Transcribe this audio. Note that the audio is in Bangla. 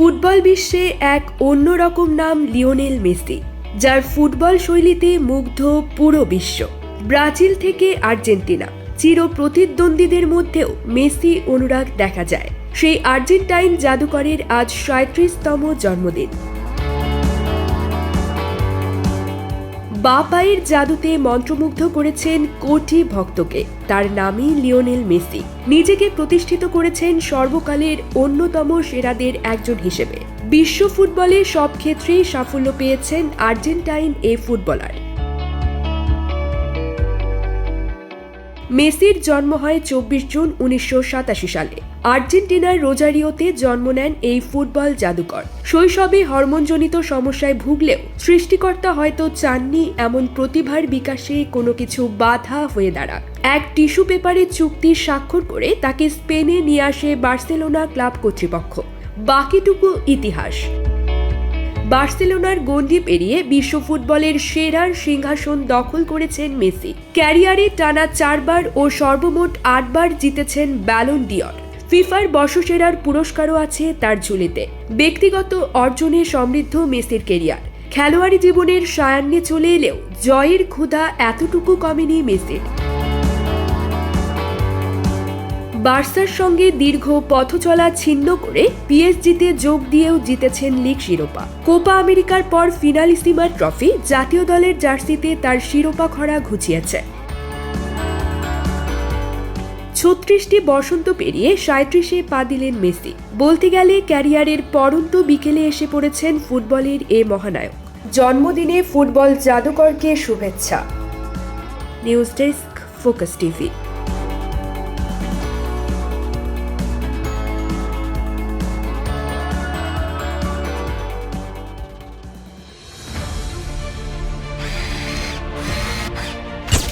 ফুটবল বিশ্বে এক অন্যরকম নাম লিওনেল মেসি, যার ফুটবল শৈলীতে মুগ্ধ পুরো বিশ্ব। ব্রাজিল থেকে আর্জেন্টিনা চির প্রতিদ্বন্দ্বীদের মধ্যেও মেসি অনুরাগ দেখা যায়। সেই আর্জেন্টাইন জাদুকরের আজ সাঁত্রিশতম জন্মদিন। বা পায়ের জাদুতে মন্ত্রমুগ্ধ করেছেন কোটি ভক্তকে। তার নামই লিওনেল মেসি। নিজেকে প্রতিষ্ঠিত করেছেন সর্বকালের অন্যতম সেরাদের একজন হিসেবে। বিশ্ব ফুটবলে সব ক্ষেত্রেই সাফল্য পেয়েছেন আর্জেন্টাইন এ ফুটবলার। মেসির জন্ম হয় চব্বিশ জুন উনিশশো সাতাশি সালে। আর্জেন্টিনার রোজারিওতে জন্ম নেন এই ফুটবল জাদুকর। শৈশবে হরমোনজনিত সমস্যায় ভুগলেও সৃষ্টিকর্তা হয়তো চাননি এমন প্রতিভার বিকাশে কোনো কিছু বাধা হয়ে দাঁড়াক। এক টিস্যু পেপারে চুক্তি স্বাক্ষর করে তাকে স্পেনে নিয়ে আসে বার্সেলোনা ক্লাব কর্তৃপক্ষ। বাকিটুকু ইতিহাস। বার্সেলোনার গণ্ডি পেরিয়ে বিশ্ব ফুটবলের সেরার সিংহাসন দখল করেছেন মেসি। ক্যারিয়ারে টানা চারবার ও সর্বমোট আটবার জিতেছেন ব্যালন ডিয়র ফিফার বর্ষসেরার পুরস্কারও আছে তার ঝুলিতে। ব্যক্তিগত অর্জনে সমৃদ্ধ মেসির কেরিয়ার খেলোয়াড়ি জীবনের সায়ান্নে চলে এলেও জয়ের ক্ষুধা এতটুকু কমেনি মেসির। বার্সার সঙ্গে দীর্ঘ পথ চলা ছিন্ন করে পিএসজিতে যোগ দিয়েও জিতেছেন লিগ শিরোপা। কোপা আমেরিকার পর ফিনালিসিমার ট্রফি জাতীয় দলের জার্সিতে তার শিরোপা খরা ঘুচিয়েছে। ছত্রিশটি বসন্ত পেরিয়ে সাঁত্রিশে পা দিলেন মেসি। বলতে গেলে ক্যারিয়ারের পরন্ত বিকেলে এসে পড়েছেন ফুটবলের এ মহানায়ক। জন্মদিনে ফুটবল জাদুকরকে শুভেচ্ছা। News desk, focus TV.